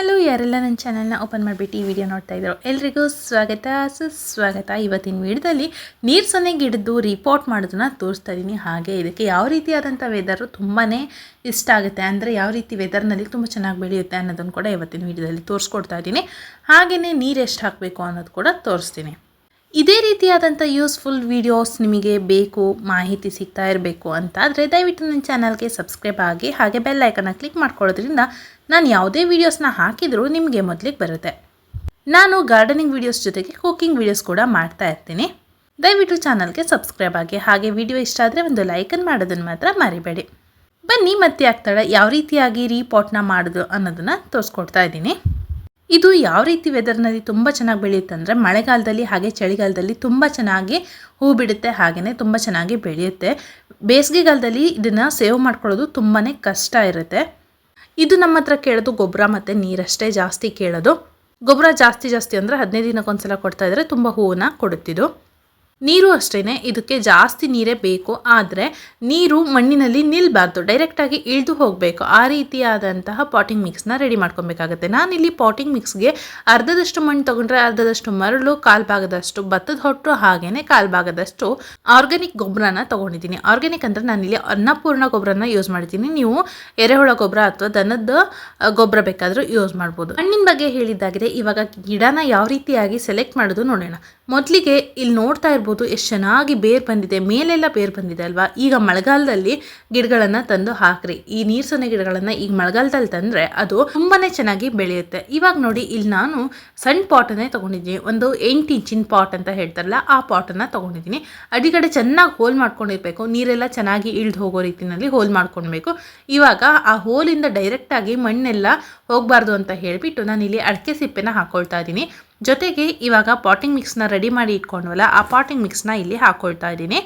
Hello ಯಾರೆಲ್ಲ ನನ್ನ ಚಾನಲ್ನ ಓಪನ್ ಮಾಡಿಬಿಟ್ಟು ಈ ವಿಡಿಯೋ ನೋಡ್ತಾ ಇದ್ರು ಎಲ್ರಿಗೂ ಸ್ವಾಗತ. ಸುಸ್ವಾಗತ. ಇವತ್ತಿನ ವಿಡಿಯೋದಲ್ಲಿ ನೀರು ಸೊನ್ನೆ ಗಿಡದ್ದು ರಿಪೋರ್ಟ್ ಮಾಡೋದನ್ನ ತೋರಿಸ್ತಾ ಇದ್ದೀನಿ ಹಾಗೆ ಇದಕ್ಕೆ ಯಾವ ರೀತಿಯಾದಂಥ ವೆದರು ತುಂಬಾ ಇಷ್ಟ ಆಗುತ್ತೆ? ಅಂದರೆ ಯಾವ ರೀತಿ ವೆದರ್ನಲ್ಲಿ ತುಂಬ ಚೆನ್ನಾಗಿ ಬೆಳೆಯುತ್ತೆ ಅನ್ನೋದನ್ನು ಕೂಡ ಇವತ್ತಿನ ವಿಡಿಯೋದಲ್ಲಿ ತೋರಿಸ್ಕೊಡ್ತಾ ಇದ್ದೀನಿ ಹಾಗೆಯೇ ನೀರು ಎಷ್ಟು ಹಾಕಬೇಕು ಅನ್ನೋದು ಕೂಡ ತೋರಿಸ್ತೀನಿ. ಇದೇ ರೀತಿಯಾದಂಥ ಯೂಸ್ಫುಲ್ ವೀಡಿಯೋಸ್ ನಿಮಗೆ ಬೇಕು, ಮಾಹಿತಿ ಸಿಗ್ತಾ ಇರಬೇಕು ಅಂತಾದರೆ ದಯವಿಟ್ಟು ನನ್ನ ಚಾನಲ್ಗೆ ಸಬ್ಸ್ಕ್ರೈಬ್ ಆಗಿ ಹಾಗೆ ಬೆಲ್ ಐಕನ್ನ ಕ್ಲಿಕ್ ಮಾಡ್ಕೊಳ್ಳೋದ್ರಿಂದ ನಾನು ಯಾವುದೇ ವೀಡಿಯೋಸ್ನ ಹಾಕಿದರೂ ನಿಮಗೆ ಮೊದಲಿಗೆ ಬರುತ್ತೆ. ನಾನು ಗಾರ್ಡನಿಂಗ್ ವೀಡಿಯೋಸ್ ಜೊತೆಗೆ ಕುಕಿಂಗ್ ವೀಡಿಯೋಸ್ ಕೂಡ ಮಾಡ್ತಾ ಇರ್ತೀನಿ. ದಯವಿಟ್ಟು ಚಾನಲ್ಗೆ ಸಬ್ಸ್ಕ್ರೈಬ್ ಆಗಿ ಹಾಗೆ ವಿಡಿಯೋ ಇಷ್ಟ ಆದರೆ ಒಂದು ಲೈಕನ್ನು ಮಾಡೋದನ್ನು ಮಾತ್ರ ಮರಿಬೇಡಿ. ಬನ್ನಿ, ಮತ್ತೆ ಆಗ್ತಾಳೆ ಯಾವ ರೀತಿಯಾಗಿ ರೀಪಾಟ್ನ ಮಾಡೋದು ಅನ್ನೋದನ್ನು ತೋರಿಸ್ಕೊಡ್ತಾ ಇದ್ದೀನಿ. ಇದು ಯಾವ ರೀತಿ ವೆದರ್ನಲ್ಲಿ ತುಂಬ ಚೆನ್ನಾಗಿ ಬೆಳೆಯುತ್ತೆ ಅಂದರೆ ಮಳೆಗಾಲದಲ್ಲಿ ಹಾಗೆ ಚಳಿಗಾಲದಲ್ಲಿ ತುಂಬ ಚೆನ್ನಾಗಿ ಹೂ ಬಿಡುತ್ತೆ ಹಾಗೆಯೇ ತುಂಬ ಚೆನ್ನಾಗಿ ಬೆಳೆಯುತ್ತೆ. ಬೇಸಿಗೆಗಾಲದಲ್ಲಿ ಇದನ್ನು ಸೇವ್ ಮಾಡ್ಕೊಳ್ಳೋದು ತುಂಬಾ ಕಷ್ಟ ಇರುತ್ತೆ. ಇದು ನಮ್ಮ ಹತ್ರ ಕೇಳೋದು ಗೊಬ್ಬರ ಮತ್ತು ನೀರಷ್ಟೇ ಜಾಸ್ತಿ ಕೇಳೋದು. ಗೊಬ್ಬರ ಜಾಸ್ತಿ ಜಾಸ್ತಿ ಅಂದರೆ ಹದಿನೈದು ದಿನಕ್ಕೊಂದ್ಸಲ ಕೊಡ್ತಾ ಇದ್ದರೆ ತುಂಬ ಹೂವನ್ನು ಕೊಡುತ್ತಿದ್ದು. ನೀರು ಅಷ್ಟೇ ಇದಕ್ಕೆ ಜಾಸ್ತಿ ನೀರೇ ಬೇಕು. ಆದರೆ ನೀರು ಮಣ್ಣಿನಲ್ಲಿ ನಿಲ್ಲಬಾರ್ದು ಡೈರೆಕ್ಟಾಗಿ ಇಳಿದು ಹೋಗಬೇಕು. ಆ ರೀತಿಯಾದಂತಹ ಪಾಟಿಂಗ್ ಮಿಕ್ಸ್ನ ರೆಡಿ ಮಾಡ್ಕೊಬೇಕಾಗುತ್ತೆ. ನಾನಿಲ್ಲಿ ಪಾಟಿಂಗ್ ಮಿಕ್ಸ್ಗೆ ಅರ್ಧದಷ್ಟು ಮಣ್ಣು ತೊಗೊಂಡ್ರೆ ಅರ್ಧದಷ್ಟು ಮರಳು ಕಾಲು ಭಾಗದಷ್ಟು ಭತ್ತದ ಹೊಟ್ಟು ಹಾಗೆಯೇ ಕಾಲು ಭಾಗದಷ್ಟು ಆರ್ಗ್ಯಾನಿಕ್ ಗೊಬ್ಬರನ ತೊಗೊಂಡಿದ್ದೀನಿ. ಆರ್ಗ್ಯಾನಿಕ್ ಅಂದರೆ ನಾನಿಲ್ಲಿ ಅನ್ನಪೂರ್ಣ ಗೊಬ್ಬರನ ಯೂಸ್ ಮಾಡಿದ್ದೀನಿ. ನೀವು ಎರೆಹುಳ ಗೊಬ್ಬರ ಅಥವಾ ದನದ ಗೊಬ್ಬರ ಬೇಕಾದರೂ ಯೂಸ್ ಮಾಡ್ಬೋದು. ಮಣ್ಣಿನ ಬಗ್ಗೆ ಹೇಳಿದ್ದಾಗಿದೆ. ಇವಾಗ ಗಿಡನ ಯಾವ ರೀತಿಯಾಗಿ ಸೆಲೆಕ್ಟ್ ಮಾಡೋದು ನೋಡೋಣ. ಮೊದಲಿಗೆ ಇಲ್ಲಿ ನೋಡ್ತಾ ಇರ್ಬೋದು. ಎಷ್ಟು ಚೆನ್ನಾಗಿ ಬೇರು ಬಂದಿದೆ, ಮೇಲೆಲ್ಲ ಬೇರು ಬಂದಿದೆ ಅಲ್ವಾ? ಈಗ ಮಳೆಗಾಲದಲ್ಲಿ ಗಿಡಗಳನ್ನು ತಂದು ಹಾಕ್ರಿ. ಈ ನೀರು ಸೊನ್ನೆ ಗಿಡಗಳನ್ನು ಈಗ ಮಳೆಗಾಲದಲ್ಲಿ ತಂದರೆ ಅದು ತುಂಬಾ ಚೆನ್ನಾಗಿ ಬೆಳೆಯುತ್ತೆ. ಇವಾಗ ನೋಡಿ, ಇಲ್ಲಿ ನಾನು ಸಣ್ಣ ಪಾಟನ್ನೇ ತೊಗೊಂಡಿದ್ದೀನಿ. ಒಂದು ಎಂಟು ಇಂಚಿನ ಪಾಟ್ ಅಂತ ಹೇಳ್ತಾರಲ್ಲ, ಆ ಪಾಟನ್ನು ತೊಗೊಂಡಿದ್ದೀನಿ. ಅಡಿಗಡೆ ಚೆನ್ನಾಗಿ ಹೋಲ್ ಮಾಡ್ಕೊಂಡಿರಬೇಕು. ನೀರೆಲ್ಲ ಚೆನ್ನಾಗಿ ಇಳ್ದು ಹೋಗೋ ರೀತಿಯಲ್ಲಿ ಹೋಲ್ ಮಾಡ್ಕೊಳ್ಬೇಕು. ಇವಾಗ ಆ ಹೋಲಿಂದ ಡೈರೆಕ್ಟಾಗಿ ಮಣ್ಣೆಲ್ಲ ಹೋಗಬಾರ್ದು ಅಂತ ಹೇಳಿಬಿಟ್ಟು ನಾನು ಇಲ್ಲಿ ಅಡಿಕೆ ಸಿಪ್ಪೆನ ಹಾಕ್ಕೊಳ್ತಾ ಇದ್ದೀನಿ. ಜೊತೆಗೆ ಇವಾಗ ಪಾಟಿಂಗ್ ಮಿಕ್ಸ್ನ ರೆಡಿ ಮಾಡಿ ಇಟ್ಕೊಂಡ್ವಲ್ಲ ಆ ಪಾಟಿಂಗ್ ಮಿಕ್ಸ್ನ ಇಲ್ಲಿ ಹಾಕ್ಕೊಳ್ತಾ ಇದ್ದೀನಿ.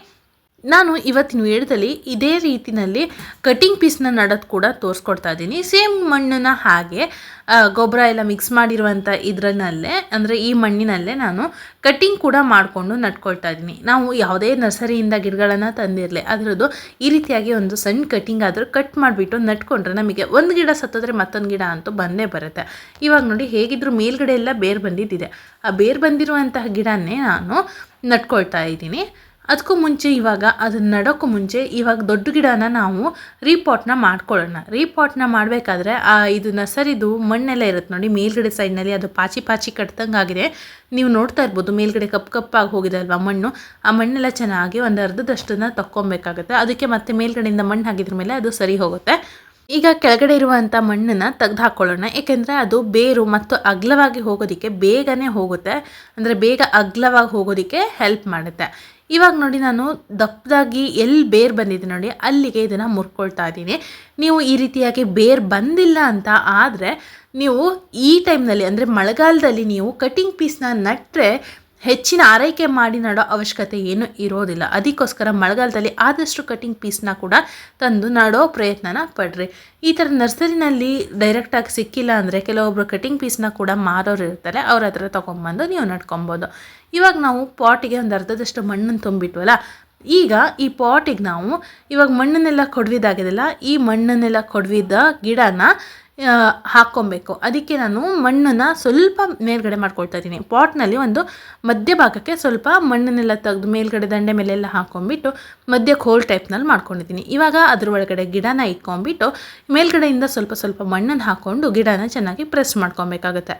ನಾನು ಇವತ್ತಿನ ವೇಳದಲ್ಲಿ ಇದೇ ರೀತಿಯಲ್ಲಿ ಕಟಿಂಗ್ ಪೀಸ್ನ ನಡೋದು ಕೂಡ ತೋರಿಸ್ಕೊಡ್ತಾ ಇದ್ದೀನಿ. ಸೇಮ್ ಮಣ್ಣನ್ನು ಹಾಗೆ ಗೊಬ್ಬರ ಎಲ್ಲ ಮಿಕ್ಸ್ ಮಾಡಿರುವಂಥ ಇದರಲ್ಲೇ, ಅಂದರೆ ಈ ಮಣ್ಣಿನಲ್ಲೇ ನಾನು ಕಟ್ಟಿಂಗ್ ಕೂಡ ಮಾಡಿಕೊಂಡು ನಟ್ಕೊಳ್ತಾ ಇದ್ದೀನಿ. ನಾವು ಯಾವುದೇ ನರ್ಸರಿಯಿಂದ ಗಿಡಗಳನ್ನು ತಂದಿರಲಿ, ಅದರದ್ದು ಈ ರೀತಿಯಾಗಿ ಒಂದು ಸಣ್ಣ ಕಟ್ಟಿಂಗ್ ಆದರೂ ಕಟ್ ಮಾಡಿಬಿಟ್ಟು ನಟ್ಕೊಂಡ್ರೆ ನಮಗೆ ಒಂದು ಗಿಡ ಸತ್ತೋದ್ರೆ ಮತ್ತೊಂದು ಗಿಡ ಅಂತೂ ಬಂದೇ ಬರುತ್ತೆ. ಇವಾಗ ನೋಡಿ ಹೇಗಿದ್ರು ಮೇಲ್ಗಡೆ ಎಲ್ಲ ಬೇರು ಬಂದಿದ್ದಿದೆ. ಆ ಬೇರು ಬಂದಿರುವಂತಹ ಗಿಡನೇ ನಾನು ನಟ್ಕೊಳ್ತಾ ಇದ್ದೀನಿ. ಅದಕ್ಕೂ ಮುಂಚೆ ಇವಾಗ ಅದನ್ನ ನಡೋಕ್ಕೂ ಮುಂಚೆ ಇವಾಗ ದೊಡ್ಡ ಗಿಡನ ನಾವು ರೀಪಾಟ್ನ ಮಾಡ್ಕೊಳ್ಳೋಣ. ರೀಪಾಟ್ನ ಮಾಡಬೇಕಾದ್ರೆ, ಆ, ಇದು ನರ್ಸರಿದು ಮಣ್ಣೆಲ್ಲ ಇರುತ್ತೆ ನೋಡಿ, ಮೇಲ್ಗಡೆ ಸೈಡ್ನಲ್ಲಿ ಅದು ಪಾಚಿ ಪಾಚಿ ಕಟ್ದಂಗೆ ಆಗಿದೆ ನೀವು ನೋಡ್ತಾ ಇರ್ಬೋದು, ಮೇಲ್ಗಡೆ ಕಪ್ಪು ಕಪ್ಪಾಗಿ ಹೋಗಿದೆ ಅಲ್ವಾ ಮಣ್ಣು. ಆ ಮಣ್ಣೆಲ್ಲ ಚೆನ್ನಾಗಿ ಒಂದು ಅರ್ಧದಷ್ಟನ್ನು ತಕ್ಕೊಬೇಕಾಗುತ್ತೆ. ಅದಕ್ಕೆ ಮತ್ತೆ ಮೇಲ್ಗಡೆಯಿಂದ ಮಣ್ಣು ಹಾಕಿದ್ರ ಮೇಲೆ ಅದು ಸರಿ ಹೋಗುತ್ತೆ. ಈಗ ಕೆಳಗಡೆ ಇರುವಂಥ ಮಣ್ಣನ್ನು ತೆಗೆದು ಹಾಕ್ಕೊಳ್ಳೋಣ ಏಕೆಂದರೆ ಅದು ಬೇರು ಮತ್ತು ಅಗ್ಲವಾಗಿ ಹೋಗೋದಕ್ಕೆ ಬೇಗನೆ ಹೋಗುತ್ತೆ. ಅಂದರೆ ಬೇಗ ಅಗ್ಲವಾಗಿ ಹೋಗೋದಕ್ಕೆ ಹೆಲ್ಪ್ ಮಾಡುತ್ತೆ. ಇವಾಗ ನೋಡಿ ನಾನು ದಪ್ಪದಾಗಿ ಎಲ್ಲಿ ಬೇರ್ ಬಂದಿದೆ ನೋಡಿ, ಅಲ್ಲಿಗೆ ಇದನ್ನು ಮುರ್ಕೊಳ್ತಾ ಇದ್ದೀನಿ. ನೀವು ಈ ರೀತಿಯಾಗಿ ಬೇರ್ ಬಂದಿಲ್ಲ ಅಂತ ಆದರೆ ನೀವು ಈ ಟೈಮ್ನಲ್ಲಿ ಅಂದರೆ ಮಳೆಗಾಲದಲ್ಲಿ ನೀವು ಕಟಿಂಗ್ ಪೀಸ್ನ ನಟ್ಟರೆ ಹೆಚ್ಚಿನ ಆರೈಕೆ ಮಾಡಿ ನಡೋ ಅವಶ್ಯಕತೆ ಏನೂ ಇರೋದಿಲ್ಲ. ಅದಕ್ಕೋಸ್ಕರ ಮಳೆಗಾಲದಲ್ಲಿ ಆದಷ್ಟು ಕಟಿಂಗ್ ಪೀಸ್ನ ಕೂಡ ತಂದು ನಡೋ ಪ್ರಯತ್ನನ ಪಡ್ರಿ. ಈ ಥರ ನರ್ಸರಿನಲ್ಲಿ ಡೈರೆಕ್ಟಾಗಿ ಸಿಕ್ಕಿಲ್ಲ ಅಂದರೆ ಕೆಲವೊಬ್ಬರು ಕಟಿಂಗ್ ಪೀಸ್ನ ಕೂಡ ಮಾರೋರು ಇರ್ತಾರೆ, ಅವ್ರ ಹತ್ರ ತೊಗೊಂಬಂದು ನೀವು ನಡ್ಕೊಬೋದು. ಇವಾಗ ನಾವು ಪಾಟಿಗೆ ಒಂದು ಅರ್ಧದಷ್ಟು ಮಣ್ಣನ್ನು ತುಂಬಿಟ್ವಲ್ಲ, ಈಗ ಈ ಪಾಟಿಗೆ ನಾವು ಇವಾಗ ಮಣ್ಣನ್ನೆಲ್ಲ ಕೊಡ್ವಿದಾಗಿದೆಲ್ಲ ಈ ಮಣ್ಣನ್ನೆಲ್ಲ ಕೊಡ್ವಿದ್ದ ಗಿಡನ ಹಾಕ್ಕೊಬೇಕು ಅದಕ್ಕೆ ನಾನು ಮಣ್ಣನ್ನು ಸ್ವಲ್ಪ ಮೇಲ್ಗಡೆ ಮಾಡ್ಕೊಳ್ತಾ ಇದ್ದೀನಿ. ಪಾಟ್ನಲ್ಲಿ ಒಂದು ಮಧ್ಯಭಾಗಕ್ಕೆ ಸ್ವಲ್ಪ ಮಣ್ಣನ್ನೆಲ್ಲ ತೆಗೆದು ಮೇಲ್ಗಡೆ ದಂಡೆ ಮೇಲೆಲ್ಲ ಹಾಕ್ಕೊಂಬಿಟ್ಟು ಮಧ್ಯಕ್ಕೆ ಹೋಲ್ ಟೈಪ್ನಲ್ಲಿ ಮಾಡ್ಕೊಂಡಿದ್ದೀನಿ. ಇವಾಗ ಅದ್ರ ಒಳಗಡೆ ಗಿಡನ ಇಟ್ಕೊಂಬಿಟ್ಟು ಮೇಲ್ಗಡೆಯಿಂದ ಸ್ವಲ್ಪ ಸ್ವಲ್ಪ ಮಣ್ಣನ್ನು ಹಾಕ್ಕೊಂಡು ಗಿಡನ ಚೆನ್ನಾಗಿ ಪ್ರೆಸ್ ಮಾಡ್ಕೊಬೇಕಾಗತ್ತೆ.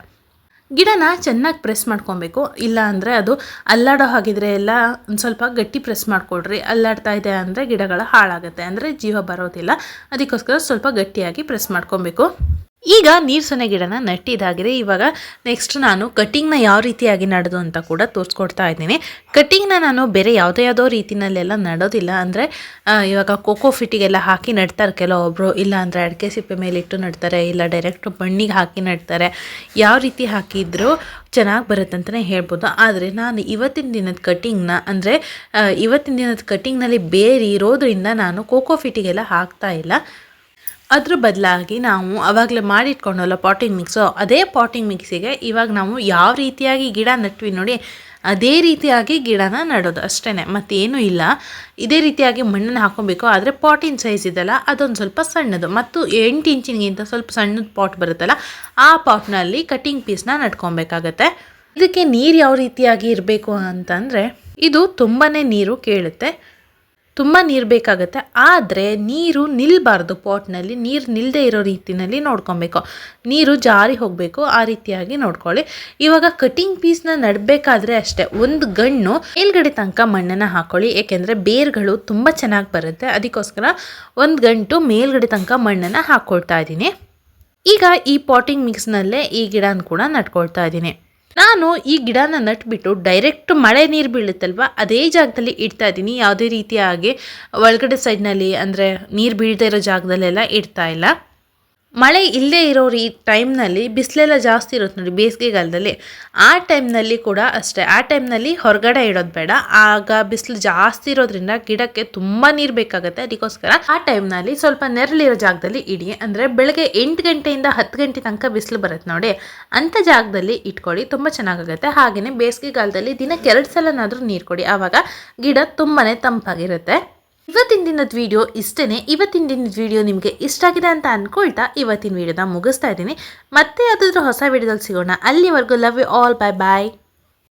ಗಿಡನ ಚೆನ್ನಾಗಿ ಪ್ರೆಸ್ ಮಾಡ್ಕೊಬೇಕು. ಇಲ್ಲ ಅಂದರೆ ಅದು ಅಲ್ಲಾಡೋ ಹಾಗಿದ್ರೆ ಎಲ್ಲ ಒಂದು ಸ್ವಲ್ಪ ಗಟ್ಟಿ ಪ್ರೆಸ್ ಮಾಡಿಕೊಡ್ರಿ ಅಲ್ಲಾಡ್ತಾ ಇದೆ ಅಂದರೆ ಗಿಡಗಳು ಹಾಳಾಗುತ್ತೆ. ಅಂದರೆ ಜೀವ ಬರೋದಿಲ್ಲ. ಅದಕ್ಕೋಸ್ಕರ ಸ್ವಲ್ಪ ಗಟ್ಟಿಯಾಗಿ ಪ್ರೆಸ್ ಮಾಡ್ಕೊಬೇಕು. ಈಗ ನೀರು ಸೊನೆ ಗಿಡನ ನಟ್ಟಿದಾಗಿದೆ. ಇವಾಗ ನೆಕ್ಸ್ಟ್ ನಾನು ಕಟ್ಟಿಂಗ್ನ ಯಾವ ರೀತಿಯಾಗಿ ನಡೆದು ಅಂತ ಕೂಡ ತೋರಿಸ್ಕೊಡ್ತಾ ಇದ್ದೀನಿ. ಕಟ್ಟಿಂಗ್ನ ನಾನು ಬೇರೆ ಯಾವುದೇ ಯಾವುದೋ ರೀತಿನಲ್ಲೆಲ್ಲ ನಡೋದಿಲ್ಲ. ಅಂದರೆ ಇವಾಗ ಕೋಕೋ ಫಿಟ್ಟಿಗೆಲ್ಲ ಹಾಕಿ ನಡ್ತಾರೆ. ಕೆಲವೊಬ್ಬರು ಇಲ್ಲ ಅಂದರೆ ಅಡಿಕೆ ಸಿಪ್ಪೆ ಮೇಲೆ ಇಟ್ಟು ನಡ್ತಾರೆ, ಇಲ್ಲ ಡೈರೆಕ್ಟ್ ಮಣ್ಣಿಗೆ ಹಾಕಿ ನಡ್ತಾರೆ. ಯಾವ ರೀತಿ ಹಾಕಿದ್ರು ಚೆನ್ನಾಗಿ ಬರುತ್ತೆ ಅಂತಲೇ ಹೇಳ್ಬೋದು. ಆದರೆ ನಾನು ಇವತ್ತಿನ ದಿನದ ಕಟ್ಟಿಂಗ್ನ ಅಂದರೆ ಇವತ್ತಿನ ದಿನದ ಕಟ್ಟಿಂಗ್ನಲ್ಲಿ ಬೇರೆ ಇರೋದ್ರಿಂದ ನಾನು ಕೋಕೋ ಫಿಟ್ಟಿಗೆಲ್ಲ ಹಾಕ್ತಾ ಇಲ್ಲ. ಅದ್ರ ಬದಲಾಗಿ ನಾವು ಆವಾಗಲೇ ಮಾಡಿಟ್ಕೊಂಡಲ್ಲ ಪಾಟಿಂಗ್ ಮಿಕ್ಸು ಅದೇ ಪಾಟಿಂಗ್ ಮಿಕ್ಸಿಗೆ ಇವಾಗ ನಾವು ಯಾವ ರೀತಿಯಾಗಿ ಗಿಡ ನೆಟ್ವಿ ನೋಡಿ, ಅದೇ ರೀತಿಯಾಗಿ ಗಿಡನ ನೆಡೋದು ಅಷ್ಟೇ ಮತ್ತೇನೂ ಇಲ್ಲ. ಇದೇ ರೀತಿಯಾಗಿ ಮಣ್ಣನ್ನು ಹಾಕೊಬೇಕು ಆದರೆ ಪಾಟಿನ ಸೈಜ್ ಇದೆಲ್ಲ, ಅದೊಂದು ಸ್ವಲ್ಪ ಸಣ್ಣದು. ಮತ್ತು ಎಂಟು ಇಂಚಿನಗಿಂತ ಸ್ವಲ್ಪ ಸಣ್ಣದ ಪಾಟ್ ಬರುತ್ತಲ್ಲ, ಆ ಪಾಟ್ನಲ್ಲಿ ಕಟ್ಟಿಂಗ್ ಪೀಸ್ನ ನಡ್ಕೊಬೇಕಾಗತ್ತೆ. ಇದಕ್ಕೆ ನೀರು ಯಾವ ರೀತಿಯಾಗಿ ಇರಬೇಕು ಅಂತಂದರೆ, ಇದು ತುಂಬಾ ನೀರು ಕೇಳುತ್ತೆ. ತುಂಬ ನೀರು ಬೇಕಾಗುತ್ತೆ. ಆದರೆ ನೀರು ನಿಲ್ಲಬಾರ್ದು ಪಾಟ್ನಲ್ಲಿ. ನೀರು ನಿಲ್ಲದೆ ಇರೋ ರೀತಿಯಲ್ಲಿ ನೋಡ್ಕೊಬೇಕು. ನೀರು ಜಾರಿ ಹೋಗಬೇಕು, ಆ ರೀತಿಯಾಗಿ ನೋಡ್ಕೊಳ್ಳಿ. ಇವಾಗ ಕಟಿಂಗ್ ಪೀಸ್ನ ನಡಬೇಕಾದ್ರೆ ಅಷ್ಟೇ. ಒಂದು ಗಣ್ಣು ಮೇಲ್ಗಡೆ ತನಕ ಮಣ್ಣನ್ನು ಹಾಕೊಳ್ಳಿ. ಏಕೆಂದರೆ ಬೇರ್ಗಳು ತುಂಬ ಚೆನ್ನಾಗಿ ಬರುತ್ತೆ. ಅದಕ್ಕೋಸ್ಕರ ಒಂದು ಗಂಟು ಮೇಲ್ಗಡೆ ತನಕ ಮಣ್ಣನ್ನು ಹಾಕ್ಕೊಳ್ತಾ ಇದ್ದೀನಿ. ಈಗ ಈ ಪಾಟಿಂಗ್ ಮಿಕ್ಸ್ನಲ್ಲೇ ಈ ಗಿಡನ ಕೂಡ ನಡ್ಕೊಳ್ತಾ ಇದ್ದೀನಿ. ನಾನು ಈ ಗಿಡನ ನಟ್ಬಿಟ್ಟು ಡೈರೆಕ್ಟ್ ಮಳೆ ನೀರು ಬೀಳುತ್ತಲ್ವ, ಅದೇ ಜಾಗದಲ್ಲಿ ಇಡ್ತಾ ಇದ್ದೀನಿ. ಯಾವುದೇ ರೀತಿಯಾಗಿ ಒಳಗಡೆ ಸೈಡ್ನಲ್ಲಿ ಅಂದರೆ ನೀರು ಬೀಳದೇ ಇರೋ ಜಾಗದಲ್ಲೆಲ್ಲ ಇಡ್ತಾ ಇಲ್ಲ. ಮಳೆ ಇಲ್ಲದೆ ಇರೋ ಈ ಟೈಮ್ನಲ್ಲಿ ಬಿಸಿಲೆಲ್ಲ ಜಾಸ್ತಿ ಇರುತ್ತೆ ನೋಡಿ ಬೇಸಿಗೆಗಾಲದಲ್ಲಿ. ಆ ಟೈಮ್ನಲ್ಲಿ ಕೂಡ ಅಷ್ಟೇ. ಆ ಟೈಮ್ನಲ್ಲಿ ಹೊರಗಡೆ ಇಡೋದು ಬೇಡ. ಆಗ ಬಿಸಿಲು ಜಾಸ್ತಿ ಇರೋದ್ರಿಂದ ಗಿಡಕ್ಕೆ ತುಂಬ ನೀರು ಬೇಕಾಗುತ್ತೆ. ಅದಕ್ಕೋಸ್ಕರ ಆ ಟೈಮ್ನಲ್ಲಿ ಸ್ವಲ್ಪ ನೆರಳಿರೋ ಜಾಗದಲ್ಲಿ ಇಡಿ. ಅಂದರೆ ಬೆಳಗ್ಗೆ ಎಂಟು ಗಂಟೆಯಿಂದ ಹತ್ತು ಗಂಟೆ ತನಕ ಬಿಸಿಲು ಬರುತ್ತೆ ನೋಡಿ. ಅಂಥ ಜಾಗದಲ್ಲಿ ಇಟ್ಕೊಳ್ಳಿ. ತುಂಬ ಚೆನ್ನಾಗಾಗುತ್ತೆ. ಹಾಗೆಯೇ ಬೇಸಿಗೆಗಾಲದಲ್ಲಿ ದಿನಕ್ಕೆ ಎರಡು ಸಲನಾದರೂ ನೀರು ಕೊಡಿ. ಆವಾಗ ಗಿಡ ತುಂಬಾ ತಂಪಾಗಿರುತ್ತೆ. ಇವತ್ತಿನ ದಿನದ ವಿಡಿಯೋ ಇಷ್ಟೇ ಇವತ್ತಿನ ದಿನದ ವಿಡಿಯೋ ನಿಮಗೆ ಇಷ್ಟ ಆಗಿದೆ ಅಂತ ಅಂದ್ಕೊಳ್ತಾ ಇವತ್ತಿನ ವಿಡಿಯೋನ ಮುಗಿಸ್ತಾ ಇದ್ದೀನಿ. ಮತ್ತೆ ಯಾವುದಾದ್ರೂ ಹೊಸ ವಿಡಿಯೋದಲ್ಲಿ ಸಿಗೋಣ. ಅಲ್ಲಿವರೆಗೂ love you all bye bye